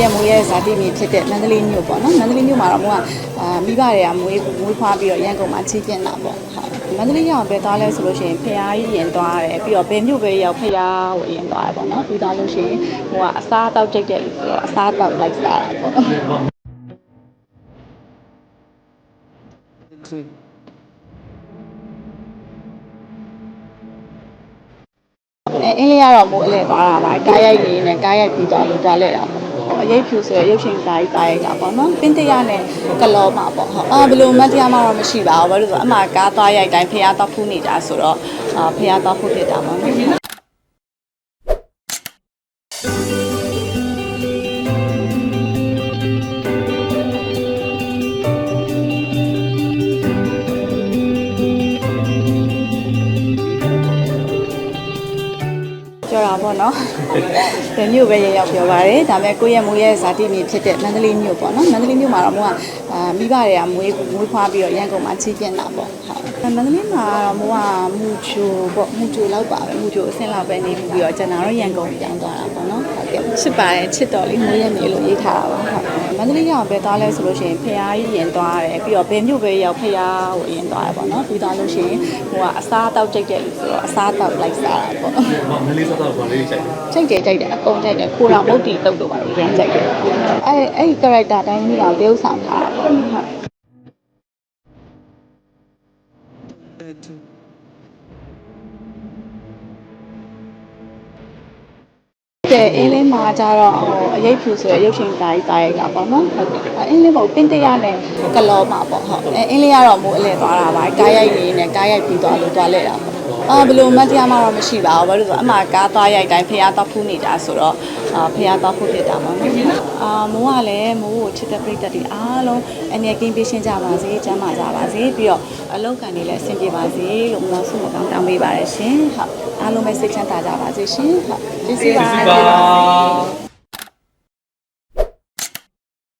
ရဲ့မွေးရဲ့ဇာတိမြေဖြစ်တဲ့မန္တလေးမြို့ပေါ့နော်မန္တလေးမြို့မှာတော့မိုးကအာမိဘတွေကမွေးမွေးဖွားပြီးတော့ရန်ကုန်မှာကြီးပြင်းတာပေါ့ဟုတ်မန္တလေးရောက်ပဲသွားလဲဆိုလို့ရှိရင်ဖျားကြီးရင်သွားတယ်ပြီးတော့ဘယ်မြို့ပဲရောက်ဖျားကိုရင်သွားတယ်ပေါ့နော်ပြီးသွားလို့ရှိရင်ဟိုကအစားတောက်ကြိတ်တဲ့လူဆိုတော့အစားတောက်လိုက်စားတာပေါ့အဲအင်းလေးကတော့မိုးအလဲသွားတာပါကားရိုက်နေနဲ့ကားရိုက်ပြီးသွားလို့ဒါလဲတာပေါ့ အရေးဖြူဆိုရရုပ်ရှင်စာကြီးတားရိုက်တာပေါ့နော်ပင်းတရနဲ့ကလောမှာပေါ့ဟုတ်အာဘယ်လိုမှတရားမှတော့မရှိပါဘူးဘာလို့လဲဆိုတော့အမှကားသွားရိုက်တိုင်းဖះတော့ဖူးနေတာဆိုတော့အာဖះတော့ဖူးဖြစ်တာပေါ့နော် ပြောတာပေါ့နော်။ဒီမြို့ပဲရရောက်ပြောပါတယ်။ဒါပေမဲ့ကိုယ့်ရဲ့မွေးရဲ့ဇာတိမြေဖြစ်တဲ့မန္တလေးမြို့ပေါ့နော်။မန္တလေးမြို့မှာတော့မိုးကအာမိဘတွေကမွေးမွေးဖွားပြီးတော့ရန်ကုန်မှာကြီးပြင်းတာပေါ့။ဟုတ်။မန္တလေးမှာတော့မိုးကမူချိုပေါ့မူချိုလောက်ပါပဲ။မူချိုအဆင့်လောက်ပဲနေပြီးတော့ကျွန်တော်တို့ရန်ကုန်ပြန်သွားတာပေါ့နော်။ဟုတ်ကဲ့။ချစ်ပါတယ်ချစ်တော်လေးမွေးရဲ့မြေလို့ရေးထားတာပါဟုတ်။မန္တလေးရောက်ပဲသွားလဲဆိုလို့ရှိရင်ဖျားကြီးရင်သွားတယ်ပြီးတော့ဘယ်မြို့ပဲရောက်ဖျားကိုရင်သွားတယ်ပေါ့နော်။ပြီးသွားလို့ရှိရင်ဟိုကအစားတောက်ကြိတ်တဲ့လူဆိုတော့အစားတောက်လိုက်စားတာပေါ့။မမလေးစားတော့ဘာလေးချိန်ကြိုက်တယ်ကြိုက်တယ်အကုန်ကြိုက်တယ်ခိုးတော်မုတ်တီတုတ်တော့ပါလို့ရမ်းကြိုက်တယ်အဲအဲ့ဒီ character တိုင်းမိအောင်တရုပ်ဆောင်ထားတာပေါ့ဟုတ်တဲ့အင်းလေးမှာကျတော့ဟိုအရေးဖြူဆိုရရုပ်ရှင်သားကြီးတားရိုက်တာပေါ့နော်ဟုတ်တယ်အင်းလေးမဟုတ်ပင်းတရနဲ့ကလောမှာပေါ့ဟုတ်အဲအင်းလေးကတော့မိုးအလဲသွားတာပါကားရိုက်နေနဲ့ကားရိုက်ပြီးသွားလို့သွားလဲတာပေါ့ အာဘယ်လိုမှတရားမှတော့မရှိပါဘူးဘာလို့လဲဆိုတော့အမှကားသွားရိုက်တိုင်းဖះတော့ဖူးနေတာဆိုတော့အာဖះတော့ဖူးဖြစ်တာပေါ့နော်အာမိုးကလည်းမိုးကိုချစ်တဲ့ပရိသတ်တွေအားလုံးအနေကင်းပေးရှင်းကြပါစေကျမ်းမာကြပါစေပြီးတော့အလောက်ကန်တွေလည်းအဆင်ပြေပါစေလို့မလို့ဆုမကောင်းတောင်းပေးပါရရှင်ဟုတ်အားလုံးပဲစိတ်ချမ်းသာကြပါစေရှင်ဟုတ်ကျေးဇူးပါပါ